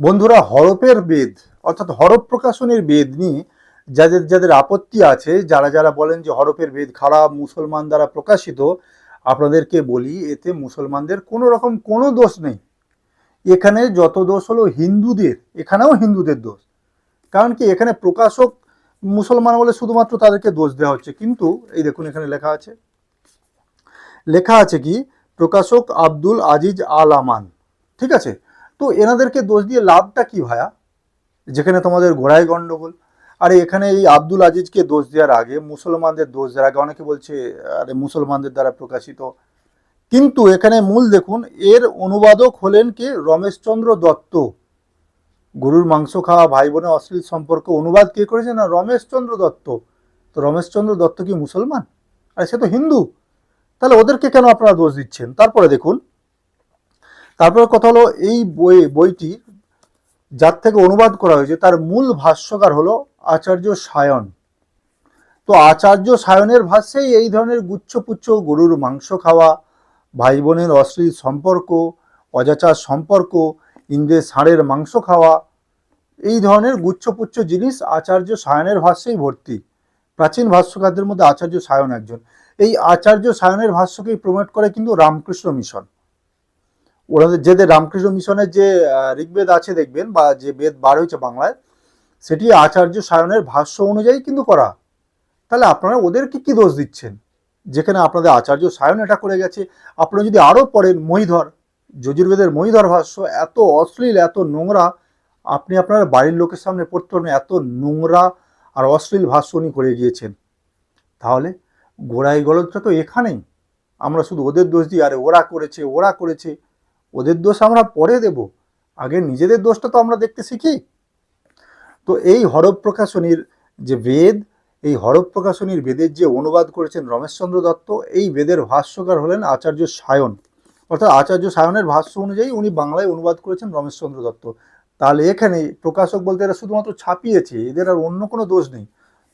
বন্ধুরা, হরপের বেদ, অর্থাৎ হরপ প্রকাশনের বেদ নিয়ে যাদের যাদের আপত্তি আছে, যারা যারা বলেন যে হরপের বেদ খারাপ, মুসলমান দ্বারা প্রকাশিত, আপনাদেরকে বলি, এতে মুসলমানদের কোনো রকম কোনো দোষ নেই। এখানে যত দোষ হলো হিন্দুদের, এখানেও হিন্দুদের দোষ। কারণ কি, এখানে প্রকাশক মুসলমান বলে শুধুমাত্র তাদেরকে দোষ দেওয়া হচ্ছে। কিন্তু এই দেখুন, এখানে লেখা আছে। লেখা আছে কি, প্রকাশক আব্দুল আজিজ আল আমান। ঠিক আছে? তো এনাদেরকে দোষ দিয়ে লাভটা কি ভায়া? যেখানে তোমাদের ঘোড়ায় গন্ডগোল। আরে এখানে এই আব্দুল আজিজকে দোষ দেওয়ার আগে, মুসলমানদের দোষ দেওয়ার আগে অনেকে বলছে, আরে মুসলমানদের দ্বারা প্রকাশিত। কিন্তু এখানে মূল দেখুন, এর অনুবাদক হলেন কে? রমেশচন্দ্র দত্ত। গরুর মাংস খাওয়া ভাই বোনের অশ্লীল সম্পর্ক, অনুবাদ কে করেছে না? রমেশচন্দ্র দত্ত। তো রমেশচন্দ্র দত্ত কি মুসলমান? আরে সে তো হিন্দু। তাহলে ওদেরকে কেন আপনারা দোষ দিচ্ছেন? তারপরে দেখুন তারপরে কথা হলো, এই বই, বইটি যার থেকে অনুবাদ করা হয়েছে, তার মূল ভাষ্যকার হলো আচার্য সায়ন। তো আচার্য সায়নের ভাষ্যেই এই ধরনের গুচ্ছপুচ্ছ গরুর মাংস খাওয়া ভাই বোনের অশ্লীল সম্পর্ক, অজাচার সম্পর্ক, ইন্দ্রের ষাঁড়ের মাংস খাওয়া, এই ধরনের গুচ্ছপুচ্ছ জিনিস আচার্য সায়নের ভাষ্যেই ভর্তি। প্রাচীন ভাষ্যকারদের মধ্যে আচার্য সায়ন একজন। এই আচার্য সায়নের ভাষ্যকেই প্রমোট করে কিন্তু রামকৃষ্ণ মিশন। ওনাদের যেদের রামকৃষ্ণ মিশনের যে ঋগ্বেদ আছে দেখবেন, বা যে বেদ বার হয়েছে বাংলায়, সেটি আচার্য সায়নের ভাষ্য অনুযায়ী কিন্তু করা। তাহলে আপনারা ওদেরকে কি দোষ দিচ্ছেন? যেখানে আপনাদের আচার্য সায়ন এটা করে গেছে। আপনারা যদি আরও পড়েন মহিধর, যজুর্বেদের মহিধর ভাষ্য, এত অশ্লীল, এত নোংরা, আপনি আপনার বাড়ির লোকের সামনে পড়তে পারবেন, এত নোংরা আর অশ্লীল ভাষ্য উনি করে গিয়েছেন। তাহলে গোড়াই গলদটা তো এখানেই। আমরা শুধু ওদের দোষ দিই, আরে ওরা করেছে ওরা করেছে। ওদের দোষ আমরা পরে দেব। আগে নিজেদের দোষটা তো আমরা দেখতে শিখি। তো এই হরফ প্রকাশনীর যে বেদ, এই হরফ প্রকাশনীর বেদের যে অনুবাদ করেছেন রমেশচন্দ্র দত্ত, এই বেদের ভাষ্যকার হলেন আচার্য সায়ন। অর্থাৎ আচার্য সায়নের ভাষ্য অনুযায়ী উনি বাংলায় অনুবাদ করেছেন রমেশচন্দ্র দত্ত। তাহলে এখানে প্রকাশক বলতে এরা শুধুমাত্র ছাপিয়েছে, এদের আর অন্য কোনো দোষ নেই।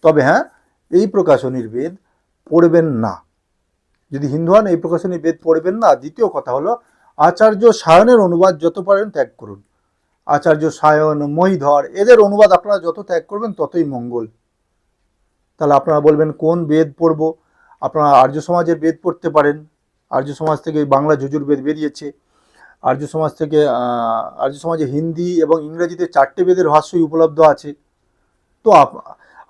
তবে হ্যাঁ এই প্রকাশনীর বেদ পড়বেন না। যদি হিন্দু হন এই প্রকাশনীর বেদ পড়বেন না, দ্বিতীয় কথা হলো আচার্য সায়নের অনুবাদ যত পারেন ত্যাগ করুন। আচার্য সায়ন, মহিধর, এদের অনুবাদ আপনারা যত ত্যাগ করবেন ততই মঙ্গল। তাহলে আপনারা বলবেন, কোন বেদ পড়ব? আপনারা আর্য সমাজের বেদ পড়তে পারেন। আর্য সমাজ থেকে বাংলা যজুর্বেদ বেরিয়েছে। আর্য সমাজ থেকে আর্য সমাজে হিন্দি এবং ইংরেজিতে চারটে বেদের ভাষ্যই উপলব্ধ আছে। তো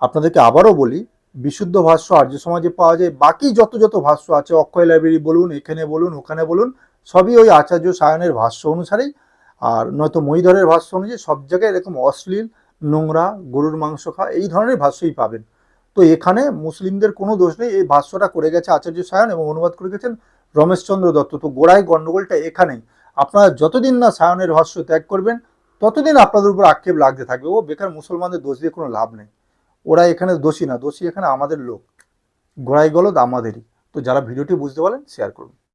আপনাদেরকে আবারও বলি, বিশুদ্ধ ভাষ্য আর্য সমাজে পাওয়া যায়। বাকি যত যত ভাষ্য আছে, অক্ষয় লাইব্রেরি বলুন, এখানে বলুন, ওখানে বলুন সবই ওই আচার্য সায়নের ভাষ্য অনুসারেই আর নয়তো মহিধরের ভাষ্য অনুযায়ী সব জায়গায় এরকম অশ্লীল, নোংরা, গরুর মাংস খাওয়া, এই ধরনের ভাষ্যই পাবেন। তো এখানে মুসলিমদের কোনো দোষ নেই, এই ভাষ্যটা করে গেছে আচার্য সায়ন এবং অনুবাদ করে গেছেন রমেশচন্দ্র দত্ত। তো গোড়ায় গণ্ডগোলটা এখানেই। আপনারা যতদিন না সায়নের ভাষ্য ত্যাগ করবেন, ততদিন আপনাদের উপর আক্ষেপ লাগতে থাকবে, ও বেকার মুসলমানদের দোষ দিয়ে কোনো লাভ নেই। ওরা এখানে দোষী না, দোষী এখানে আমাদের লোক। গোড়াই গলদ আমাদেরই। তো যারা ভিডিওটি বুঝতে পারেন শেয়ার করুন।